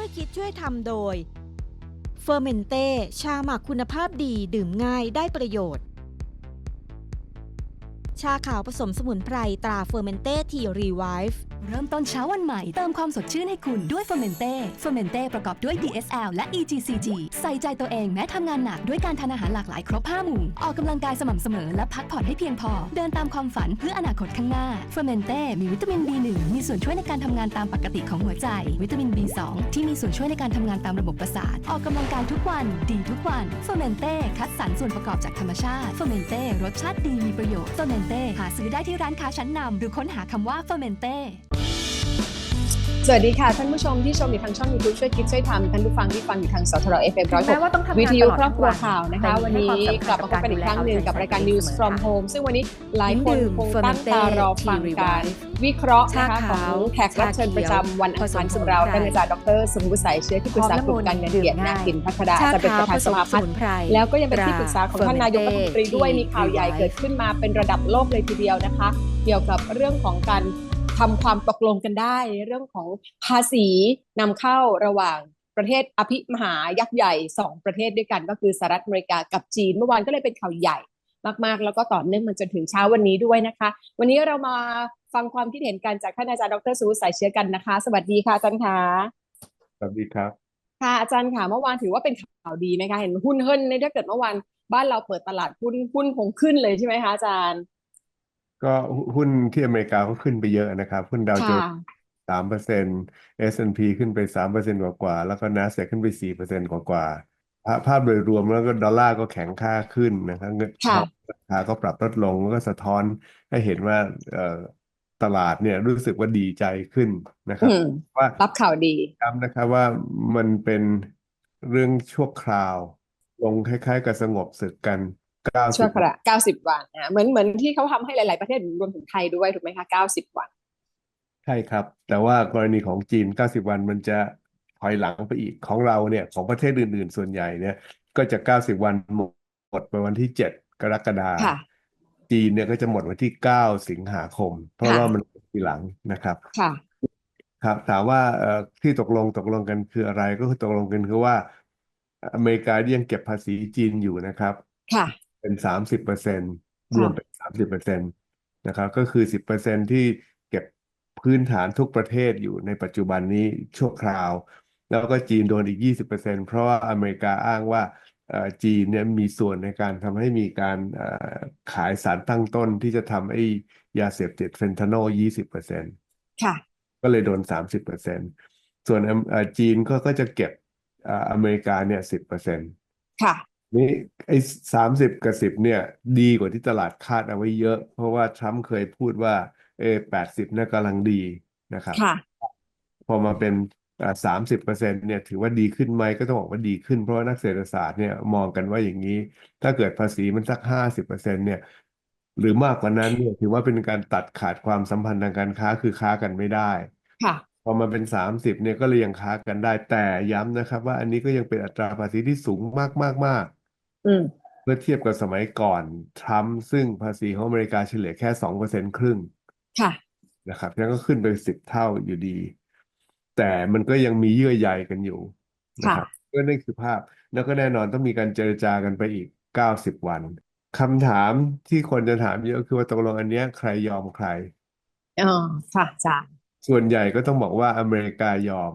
ช่วยคิดช่วยทำโดยเฟอร์เมนเต้ชาหมักคุณภาพดีดื่มง่ายได้ประโยชน์ ชาขาวผสมสมุนไพรตราเฟอร์เมนเต้ทีรีไวฟ์เริ่มต้นเช้าวันใหม่ เติมความสดชื่นให้คุณด้วยเฟอร์เมนเต้เฟอร์เมนเต้ประกอบด้วย DSL และ EGCG ใส่ใจตัวเองแม้ทำงานหนักด้วยการทานอาหารหลากหลายครบ5หมู่ ออกกำลังกายสม่ำเสมอและพักผ่อนให้เพียงพอ เดินตามความฝันเพื่ออนาคตข้างหน้าเฟอร์เมนเต้มีวิตามิน B1 มีส่วนช่วยในการทำงานตามปกติของหัวใจ วิตามิน B2 ที่มีส่วนช่วยในการทำงานตามระบบประสาท ออกกำลังกายทุกวัน ดีทุกวันเฟอร์เมนเต้คัดสรรส่วนประกอบจากธรรมชาติเฟอร์เมนเต้รสชาติดีมีประโยชน์เฟอร์เมนเต้หาซื้อได้ที่ร้านค้าชั้นนำหรือค้นหาคำว่าเฟอร์เมนเต้ สวัสดีค่ะ ท่านผู้ชมที่ชมอยู่ทางช่อง YouTube ช่วยคิดช่วยทำท่านผู้ฟังที่ฟังอยู่ทางสทร FM ร้อยแม้ว่าต้องทำงานวิทยุตลอดครอบครัวทั้งวันข่าวนะคะแต่วันให้นี้ความสำคัญกลับมาพบกันอีกครั้งหนึ่งกับรายการ News เสมอ from ค่ะ Home ซึ่งวันนี้หลายคนน้ำดื่มคงตั้งตารอฟังการ Fermenté วิเคราะห์นะคะชาขขาวองแขกรับเชิญชาเขียวประจำวันอังคารผสมสุขเราสมุนไพรท่านอาจารย์ดรสมบุษสายเชื้อที่ปรึกษากลุ่มการเงินเกียรตินาคินพัฒนาชาจะเป็นขาปวระธานผสสมภาสพัฒมุน์นไพรแล้วก็ยังเป็นที่ปรึกษาของท่านนายกรัฐมนตรีด้วย Fermenté มีข่าวใหญ่ Revive เกิดขึ้นมาเป็นระดับโลกเลยทีเดียวนะคะ เกี่ยวกับเรื่องของการ ทำความตกลงกันได้ เรื่องของภาษีนำเข้าระหว่างประเทศอภิมหายักษ์ใหญ่สองประเทศด้วยกันก็คือสหรัฐอเมริกากับจีน เมื่อวานก็เลยเป็นข่าวใหญ่มากๆ แล้วก็ต่อเนื่องมาจนถึงเช้าวันนี้ด้วยนะคะ วันนี้เรามาฟังความคิดเห็นกันจากท่านอาจารย์ดรสุวุฒิสายเชื้อกันนะคะ สวัสดีค่ะอาจารย์คะสวัสดีครับค่ะอาจารย์ค่ะเมื่อวานถือว่าเป็นข่าวดีไหมคะเห็นหุ้นเฮิรนในถ้าเกิดเมื่อวานบ้านเราเปิดตลาดหุ้นหุ้นคงขึ้นเลยใช่ไหมคะอาจารย์ ก็หุ้นที่อเมริกาก็ขึ้นไปเยอะนะครับ หุ้นดาวโจนค่ะส์สามเปอร์เซ็นต์ S&P ขึ้นไปสามเปอร์เซ็นต์กว่ากว่าๆแล้วก็ NASDAQ ขึ้นไปสี่เปอร์เซ็นต์กว่ากว่าๆภาพภาพโดยรวมแล้วก็ดอลลาร์ก็แข็งค่าขึ้นนะครับเงินค่ะราคาก็ปรับลดลงแล้วก็สะท้อนให้เห็นว่าเอ่อตลาดเนี่ยรู้สึกว่าดีใจขึ้นนะครับอืมว่ารับข่าวดีย้ำนะครับว่ามันเป็นเรื่องชั่วคราว ลงคล้ายๆกับสงบศึกกันเก้า ชั่สิวบขณะเก้าสิบวันอะเหมือนเหมือนที่เขาทำให้หลาย ๆ ประเทศรวมถึงไทยด้วยถูกไหมคะเก้าสิบวัน ใช่ครับ แต่ว่ากรณีของจีน90วันมันจะถอยหลังไปอีกของเราเนี่ยของประเทศอื่น ๆ ส่วนใหญ่เนี่ย ก็จะ90วันหมดหมดไปวันที่7กรกฎาคมค่ะจีนเนี่ยก็จะหมดวันที่9สิงหาคม เพราะค่ะว่ามันทีหลังนะครับค่ะครับถามว่าเอ่อที่ตกลงตกลงกันคืออะไรก็คือตกลงกันคือว่า อเมริกายังเก็บภาษีจีนอยู่นะครับ ค่ะ เป็นสามสิบเปอร์เซ็นรวมเป็นสามสิบเปอร์เซ็นตนะครับ ก็คือสิบเปอร์เซ็นที่เก็บพื้นฐานทุกประเทศอยู่ในปัจจุบันนี้ชั่วคราว แล้วก็จีนโดนอีกยี่สิบเปอร์เซ็นเพราะว่าอเมริกาอ้างว่าเอ่อจีนเนี่ยมีส่วนในการทำให้มีการเอ่อขายสารตั้งต้นที่จะทำไอ้ยาเสพติดเฟนทานอลยี่สิบเปอร์เซ็นค่ะ ก็เลยโดนสามสิบเปอร์เซ็นส่วนอเมเอ่อจีนก็ก็จะเก็บเอ่ออเมริกาเนี่ยสิบเปอร์เซ็นค่ะ นี่ไอ้สามสิบกับสิบเนี่ย ดีกว่าที่ตลาดคาดเอาไว้เยอะ เพราะว่าทรัมป์เคยพูดว่า เอแปดสิบน่ะกำลังดีนะครับ ค่ะ พอมาเป็นสามสิบเปอร์เซ็นต์เนี่ยถือว่าดีขึ้นไหมก็ต้องบอกว่าดีขึ้นเพราะว่านักเศรษฐศาสตร์เนี่ยมองกันว่าอย่างนี้ ถ้าเกิดภาษีมันสักห้าสิบเปอร์เซ็นต์เนี่ย หรือมากกว่านั้นเนี่ยถือว่าเป็นการตัดขาดความสัมพันธ์ทางการค้าคือค้ากันไม่ได้ ค่ะ พอมาเป็นสามสิบเนี่ยก็เลยยังค้ากันได้แต่ย้ำนะครับ ว่าอันนี้ก็ยังเป็นอัตราภาษีที่สูงมากมากมาก อืม เมื่อเทียบกับสมัยก่อนทรัมป์ซึ่งภาษีของอเมริกาเฉลี่ยแค่สองเปอร์เซ็นต์ครึ่งค่ะ นะครับนั่นก็ขึ้นไปสิบเท่าอยู่ดี แต่มันก็ยังมีเยื่อใยกันอยู่นะครับก็นั่นคือภาพ แล้วก็แน่นอนต้องมีการเจรจากันไปอีกเก้าสิบวันคำถามที่คนจะถามเยอะคือว่าตกลงอันเนี้ยใครยอมใครอ๋อค่ะอาจารย์ส่วนใหญ่ก็ต้องบอกว่าอเมริกายอม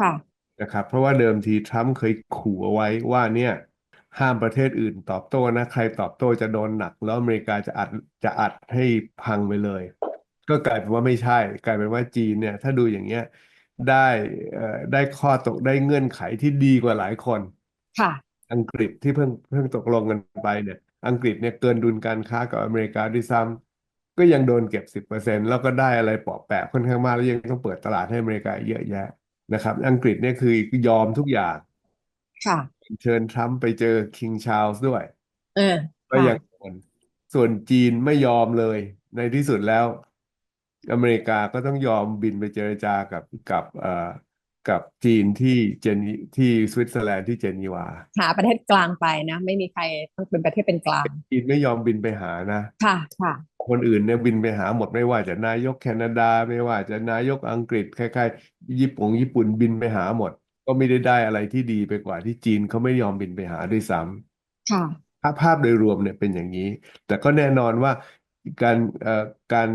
ค่ะ นะครับเพราะว่าเดิมทีทรัมป์เคยขู่เอาไว้ว่าเนี่ย ห้ามประเทศอื่นตอบโต้นะ ใครตอบโต้จะโดนหนัก แล้วอเมริกาจะอัดจะอัดให้พังไปเลย ก็กลายเป็นว่าไม่ใช่ กลายเป็นว่าจีนเนี่ย ถ้าดูอย่างเงี้ยได้เอ่อได้ข้อตกได้เงื่อนไขที่ดีกว่าหลายคน ค่ะ อังกฤษที่เพิ่งเพิ่งตกลงกันไปเนี่ย อังกฤษเนี่ยเกินดุลการค้ากับอเมริกาด้วยซ้ำก็ยังโดนเก็บสิบเปอร์เซ็นต์แล้วก็ได้อะไรเปราะแปะค่อนข้างมากแล้วยังต้องเปิดตลาดให้อเมริกาเยอะแยะนะครับ อังกฤษเนี่ยคือยอมทุกอย่าง ค่ะ เชิญทรัมป์ไปเจอคิงชาร์ลส์ด้วย เออก็ยังโดนส่วนจีนไม่ยอมเลย ในที่สุดแล้ว อเมริกาก็ต้องยอมบินไปเจรจากับกับเอ่อกับจีนที่เจนีที่สวิตเซอร์แลนด์ที่เจนีวาหาประเทศกลางไปนะ ไม่มีใครต้องเป็นประเทศเป็นกลาง จีนไม่ยอมบินไปหานะ ค่ะค่ะ คนอื่นเนี่ยบินไปหาหมดไม่ว่าจะนายกแคนาดาไม่ว่าจะนายกอังกฤษคล้ายๆญี่ปุ่นญี่ปุ่นบินไปหาหมด ก็ไม่ได้ได้อะไรที่ดีไปกว่าที่จีนเขาไม่ยอมบินไปหาด้วยซ้ำค่ะภาพภาพโดยรวมเนี่ยเป็นอย่างนี้ แต่ก็แน่นอนว่าการเอ่อการ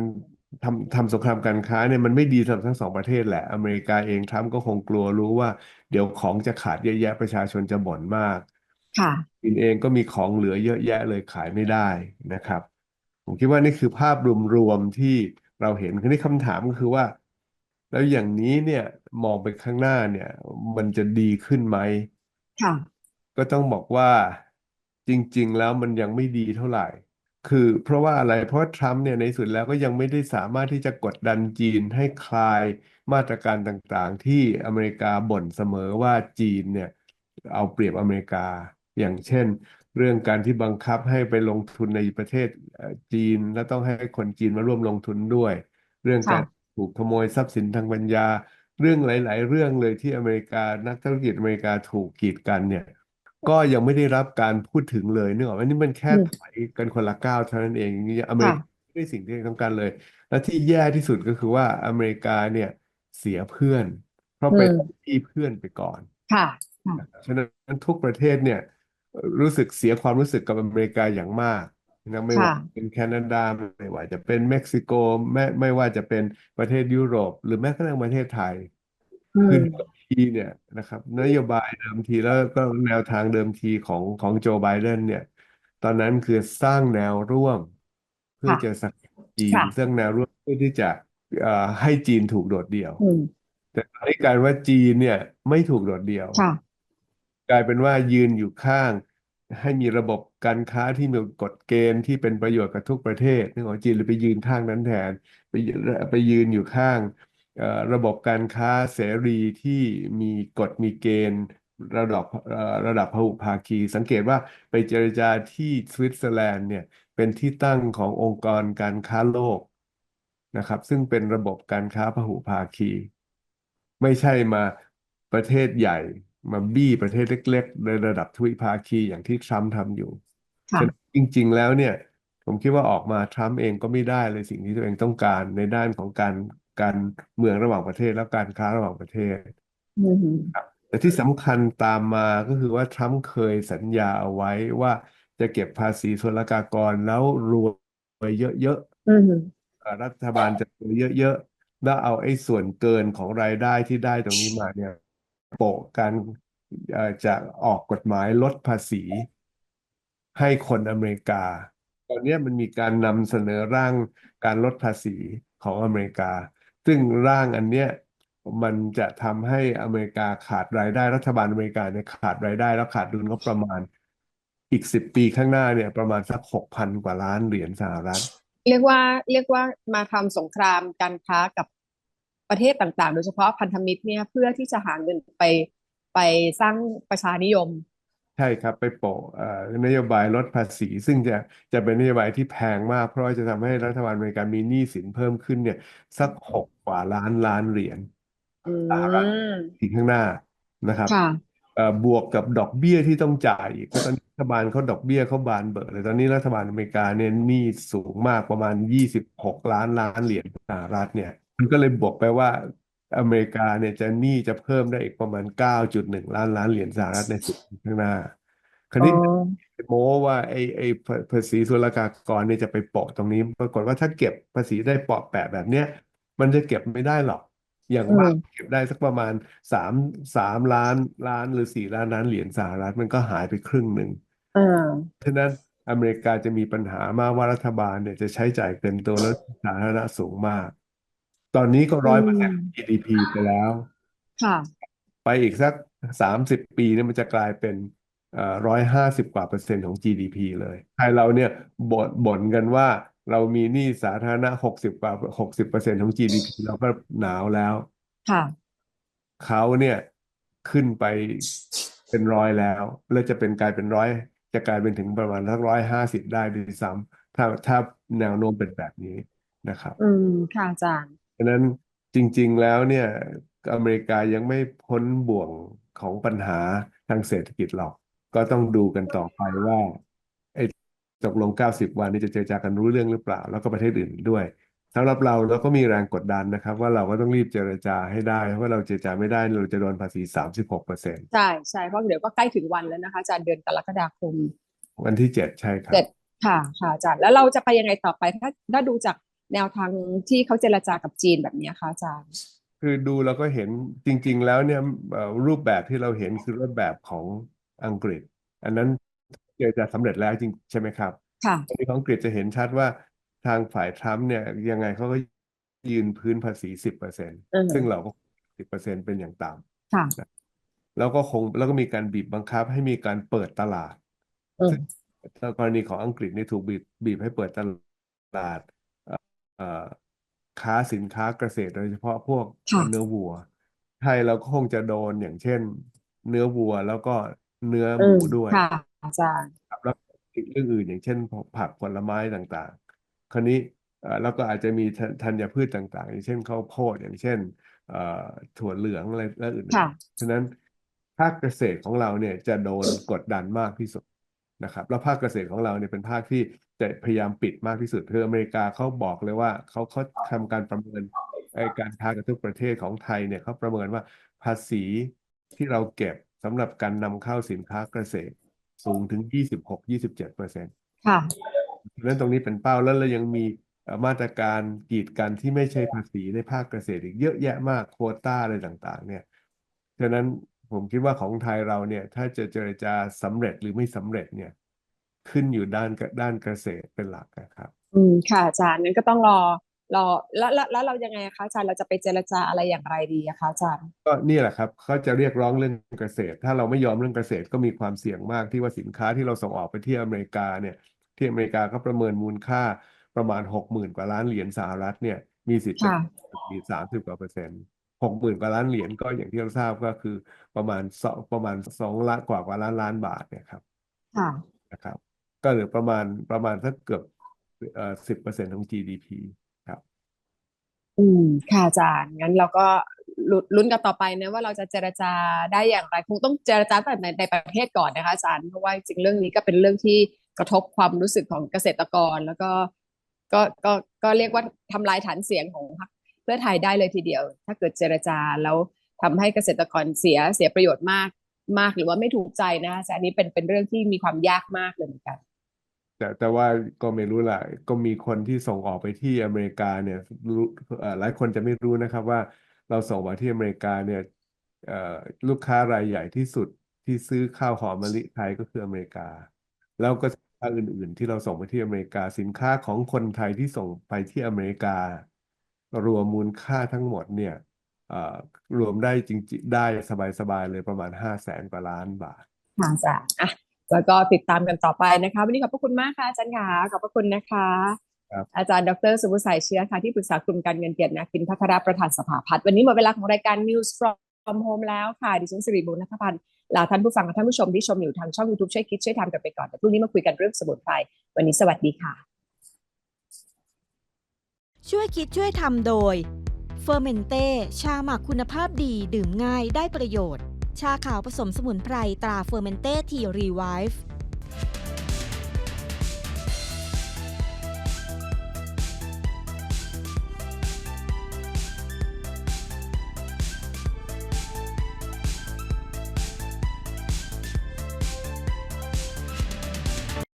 ทำทำสงครามการค้าเนี่ยมันไม่ดีสำหรับทั้งสองประเทศแหละ อเมริกาเองทรัมป์ก็คงกลัวรู้ว่า เดี๋ยวของจะขาดเยอะแยะประชาชนจะบ่นมากค่ะจีนเองก็มีของเหลือเยอะแยะเลยขายไม่ได้นะครับ ผมคิดว่านี่คือภาพรวมๆที่เราเห็นคราวนี้คำถามก็คือว่า แล้วอย่างนี้เนี่ยมองไปข้างหน้าเนี่ย มันจะดีขึ้นไหม ค่ะ ก็ต้องบอกว่าจริง ๆ แล้วมันยังไม่ดีเท่าไหร่ คือเพราะว่าอะไร เพราะว่าทรัมป์เนี่ยในที่สุดแล้วก็ยังไม่ได้สามารถที่จะกดดันจีนให้คลายมาตรการต่างๆ ที่อเมริกาบ่นเสมอว่าจีนเนี่ย เอาเปรียบอเมริกา อย่างเช่น เรื่องการที่บังคับให้ไปลงทุนในประเทศเอ่อจีน แล้วต้องให้คนจีนมาร่วมลงทุนด้วย เรื่องค่ะการ ถูกขโมยทรัพย์สินทางปัญญา เรื่องหลาย ๆ เรื่องเลยที่อเมริกานักธุรกิจอเมริกาถูกกีดกันเนี่ย ก็ยังไม่ได้รับการพูดถึงเลยนึกออกไหมนี่มันแค่อืมถอยกันคนละก้าวเท่านั้นเองอเมริค่ะกาไม่ได้สิ่งที่ต้องการเลย และที่แย่ที่สุดก็คือว่าอเมริกาเนี่ยเสียเพื่อน เพราะอืไปมที่เพื่อนไปก่อนค่ะค่ะฉะนั้นทุกประเทศเนี่ยรู้สึกเสียความรู้สึกกับอเมริกาอย่างมาก นะไม่ว่าค่ะจะเป็นแคนาดาไม่ว่าจะเป็นเม็กซิโกไม่ไม่ว่าจะเป็นประเทศยุโรป หรือแม้กระทั่งประเทศไทยอืคือมเดิมทีเนี่ยนะครับ นโยบายเดิมทีแล้วก็แนวทางเดิมทีของของโจไบเดนเนี่ย ตอนนั้นคือสร้างแนวร่วม เพื่อค่ะจะสกัดจีนค่ะสร้างแนวร่วมเพื่อที่จะเอ่อให้จีนถูกโดดเดี่ยวอืมแต่ตอนนี้กลายเป็นว่าจีนเนี่ยไม่ถูกโดดเดี่ยวค่ะกลายเป็นว่ายืนอยู่ข้าง ให้มีระบบการค้าที่มีกฎเกณฑ์ที่เป็นประโยชน์กับทุกประเทศนึกออกจีนเลยไปยืนข้างนั้นแทน ไปไปยืนอยู่ข้างระบบการค้าเสรีที่มีกฎมีเกณฑ์ระดับระดับพหุภาคี สังเกตว่าไปเจรจาที่สวิตเซอร์แลนด์เนี่ยเป็นที่ตั้งขององค์กรการค้าโลกนะครับ ซึ่งเป็นระบบการค้าพหุภาคี ไม่ใช่มาประเทศใหญ่ มาบี้ประเทศเล็ก ๆ ในระดับทวิภาคีอย่างที่ทรัมป์ทำอยู่ค่ะฉะนั้นจริง ๆ แล้วเนี่ย ผมคิดว่าออกมาทรัมป์เองก็ไม่ได้เลยสิ่งที่ตัวเองต้องการในด้านของการการเมืองระหว่างประเทศและการค้าระหว่างประเทศอืมแต่ที่สำคัญตามมาก็คือว่าทรัมป์เคยสัญญาเอาไว้ว่าจะเก็บภาษีศุลกากรแล้วรวยเยอะๆอืมเอ่อรัฐบาลจะซื้อเยอะๆแล้วเอาไอ้ส่วนเกินของรายได้ที่ได้ตรงนี้มาเนี่ย โปะกันจะออกกฎหมายลดภาษี ให้คนอเมริกา ตอนนี้มันมีการนำเสนอร่างการลดภาษีของอเมริกา ซึ่งร่างอันเนี้ยมันจะทำให้อเมริกาขาดรายได้รัฐบาลอเมริกาเนี่ยขาดรายได้แล้วขาดดุลงบประมาณ อีกสิบปีข้างหน้าเนี่ยประมาณสักหกพันกว่าล้านเหรียญสหรัฐ เรียกว่าเรียกว่ามาทำสงครามการค้ากับ ประเทศต่างๆ โดยเฉพาะพันธมิตรเนี่ยเพื่อที่จะหาเงินไปไปสร้างประชานิยม ใช่ครับไปโปะเอ่อนโยบายลดภาษี ซึ่งจะจะเป็นนโยบายที่แพงมาก เพราะว่าจะทำให้รัฐบาลอเมริกามีหนี้สินเพิ่มขึ้นเนี่ย สักหกกว่าล้านล้านเหรียญอืสหรัฐมอีกข้างหน้านะครับค่ะเอ่อบวกกับดอกเบี้ยที่ต้องจ่ายอีกเพราะตอนนี้รัฐบาลเขาดอกเบี้ยเขาบานเบอร์เลยตอนนี้รัฐบาลอเมริกาเนี่ยหนี้สูงมากประมาณยี่สิบหกล้านล้านเหรียญสหรัฐเนี่ย มันก็เลยบวกไปว่าอเมริกาเนี่ยจะหนี้จะเพิ่มได้อีกประมาณเก้าจุดหนึ่งล้านล้านเหรียญสหรัฐในสิบปีข้างหน้า คราวอ๋อนี้โม้ว่าไอ้ไอ้ภาภาษีศุลกากรเนี่ยจะไปโปะตรงนี้ ปรากฏว่าถ้าเก็บภาษีได้เปาะแปะแบบเนี้ย มันจะเก็บไม่ได้หรอก อย่างอืมากมเก็บได้สักประมาณสามสามล้านล้านหรือสี่ล้านล้านเหรียญสหรัฐมันก็หายไปครึ่งหนึ่งอ่าฉะนั้นอเมริกาจะมีปัญหามากว่ารัฐบาลเนี่ยจะใช้จ่ายเกินตัวแล้วสาธารณะสูงมาก ตอนนี้ก็อืร้อยเปอร์เซ็นมต์ GDP ไปแล้ว ค่ะ ไปอีกสักสามสิบปีเนี่ยมันจะกลายเป็นร้อยห้าสิบกว่าเปอร์เซ็นต์ของ GDP เลยไทยเราเนี่ยบ่นบ่นกันว่าเรามีหนี้สาธารณะหกสิบกว่าหกสิบเปอร์เซ็นต์ของ GDP เราก็หนาวแล้ว ค่ะ เขาเนี่ยขึ้นไปเป็นร้อยแล้ว แล้วจะเป็นกลายเป็นร้อยจะกลายเป็นถึงประมาณสักร้อยห้าสิบได้ด้วยซ้ำถ้าถ้าแนวโน้มเป็นแบบนี้นะครับ อืม ค่ะอาจารย์ ฉะนั้นจริง ๆแล้วเนี่ยอเมริกายังไม่พ้นบ่วงของปัญหาทางเศรษฐกิจหรอก ก็ต้องดูกันต่อไปว่าไอ้ตกลง 90 วันนี้จะเจรจากันรู้เรื่องหรือเปล่า แล้วก็ประเทศอื่นด้วยสำหรับเราเราก็มีแรงกดดันนะครับ ว่าเราก็ต้องรีบเจรจาให้ได้เพราะว่าเราเจรจาไม่ได้เราจะโดนภาษี36เปอร์เซ็นต์ใช่ใช่เพราะเดี๋ยวก็ใกล้ถึงวันแล้วนะคะอาจารย์เดือนกรกฎาคม วันที่7ใช่ครับเจ็ดค่ะค่ะอาจารย์แล้วเราจะไปยังไงต่อไปถ้าถ้าดูจาก แนวทางที่เขาเจรจากับจีนแบบเนี้ยค่ะอาจารย์ คือดูเราก็เห็นจริง ๆ แล้วเนี่ยเอ่อรูปแบบที่เราเห็นคือรูปแบบของอังกฤษ อันนั้นเจรจาสำเร็จแล้วจริงใช่ไหมครับค่ะอันนี้ของอังกฤษจะเห็นชัดว่าทางฝ่ายทรัมป์เนี่ยยังไงเขาก็ยืนพื้นภาษีสิบเปอร์เซ็นต์อืมซึ่งเราก็สิบเปอร์เซ็นต์เป็นอย่างต่ค่ะำแล้วก็คงแล้วก็มีการบีบบังคับให้มีการเปิดตลาดอืมซึ่งกรณีของอังกฤษนี่ถูกบีบบีบให้เปิดตลาดเอ่อเอ่อ ค้าสินค้าเกษตรโดยเฉพาะพวกค่ะเนื้อวัว ไทยเราก็คงจะโดนอย่างเช่น เนื้อวัวแล้วก็เนื้อหอืมูมด้วย ค่ะ อาจารย์ ครับแล้วอีกเรื่องอื่นอย่างเช่นผักผลไม้ต่างๆ คราวนี้เอ่อแล้วก็อาจจะมีธัญธัญพืชต่างๆ อย่างเช่นข้าวโพดอย่างเช่นเอ่อถั่วเหลืองอะไรและอื่นค่ะ ๆ ฉะนั้นภาคเกษตรของเราเนี่ยจะโดนกดดันมากที่สุดนะครับ แล้วภาคเกษตรของเราเนี่ยเป็นภาคที่ จะพยายามปิดมากที่สุดคืออเมริกาเขาบอกเลยว่าเขาเขาทำการประเมินไอ้การค้ากับทุกประเทศของไทยเนี่ยเขาประเมินว่าภาษีที่เราเก็บสำหรับการนำเข้าสินค้าเกษตร สูงถึง 26-27เปอร์เซ็นต์ค่ะดังนั้นตรงนี้เป็นเป้าแล้วเรายังมีเอ่อมาตรการกีดกันที่ไม่ใช่ภาษีในภาคเกษตรอีกเยอะแยะมากโควต้าอะไรต่างๆ เนี่ยฉะนั้นผมคิดว่าของไทยเราเนี่ยถ้าจะเจรจาสำเร็จหรือไม่สำเร็จเนี่ย ขึ้นอยู่ด้านด้านเกษตรเป็นหลักนะครับ อืมค่ะอาจารย์งั้นก็ต้องรอรอแล้วแล้วแล้วเรายังไงอะคะอาจารย์เราจะไปเจรจาอะไรอย่างไรดีอะคะอาจารย์ก็นี่แหละครับเขาจะเรียกร้องเรื่องเกษตร ถ้าเราไม่ยอมเรื่องเกษตรก็มีความเสี่ยงมากที่ว่าสินค้าที่เราส่งออกไปที่อเมริกาเนี่ย ที่อเมริกาเขาประเมินมูลค่าประมาณหกหมื่นกว่าล้านเหรียญสหรัฐเนี่ย มีสิทธิ์จะค่ะมีสามสิบกว่าเปอร์เซ็นต์หกหมื่นกว่าล้านเหรียญก็อย่างที่เราทราบก็คือประมาณสองประมาณสองล้านกว่ากว่าล้านล้านบาทเนี่ยครับค่ะนะครับ ก็เหลือประมาณประมาณสักเกือบเอ่อสิบเปอร์เซ็นต์ของ GDP ครับ อืม ค่ะอาจารย์ งั้นเราก็ลุ้นลุ้นกันต่อไปนะว่าเราจะเจรจาได้อย่างไร คงต้องเจรจาตั้งแต่ในในประเทศก่อนนะคะอาจารย์ เพราะว่าจริงเรื่องนี้ก็เป็นเรื่องที่กระทบความรู้สึกของเกษตรกร แล้วก็ก็ก็ก็เรียกว่าทำลายฐานเสียงของพรรคเพื่อไทยได้เลยทีเดียว ถ้าเกิดเจรจาแล้วทำให้เกษตรกรเสียเสียประโยชน์มากมากหรือว่าไม่ถูกใจนะคะอาจารย์อันนี้เป็นเป็นเรื่องที่มีความยากมากเลยเหมือนกัน แต่แต่ว่าก็ไม่รู้ล่ะ ก็มีคนที่ส่งออกไปที่อเมริกาเนี่ยรู้เอ่อหลายคนจะไม่รู้นะครับว่าเราส่งมาที่อเมริกาเนี่ยเอ่อลูกค้ารายใหญ่ที่สุดที่ซื้อข้าวหอมมะลิไทยก็คืออเมริกา แล้วก็สินค้าอื่น ๆ ที่เราส่งไปที่อเมริกาสินค้าของคนไทยที่ส่งไปที่อเมริกา รวมมูลค่าทั้งหมดเนี่ยเอ่อรวมได้จริงๆได้สบายๆเลยประมาณห้าแสนกว่าล้านบาทค่ะอาจารย์อะ แล้วก็ติดตามกันต่อไปนะคะวันนี้ขอบพระคุณมากค่ะอาจารย์ค่ะขอบพระคุณนะคะครับอาจารย์ดรสุภุสัยเชื้อค่ะที่ปรึกษากลุ่มการเงินเกียรตินาคินพัทรประธานสภาพัฒน์วันนี้หมดเวลาของรายการ News from Home แล้วค่ะดิฉันสิริบุญนัทพันธ์ลาท่านผู้ฟังและท่านผู้ชมที่ชมอยู่ทางช่อง YouTube ช่วยคิดช่วยทำกันไปก่อนแต่พรุ่งนี้มาคุยกันเรื่องสมุนไพรวันนี้สวัสดีค่ะ ช่วยคิดช่วยทำโดยเฟอร์เมนเต้ชาหมักคุณภาพดีดื่มง่ายได้ประโยชน์ ชาขาวผสมสมุนไพรตราเฟอร์เมนเต้ทีรีไวฟ์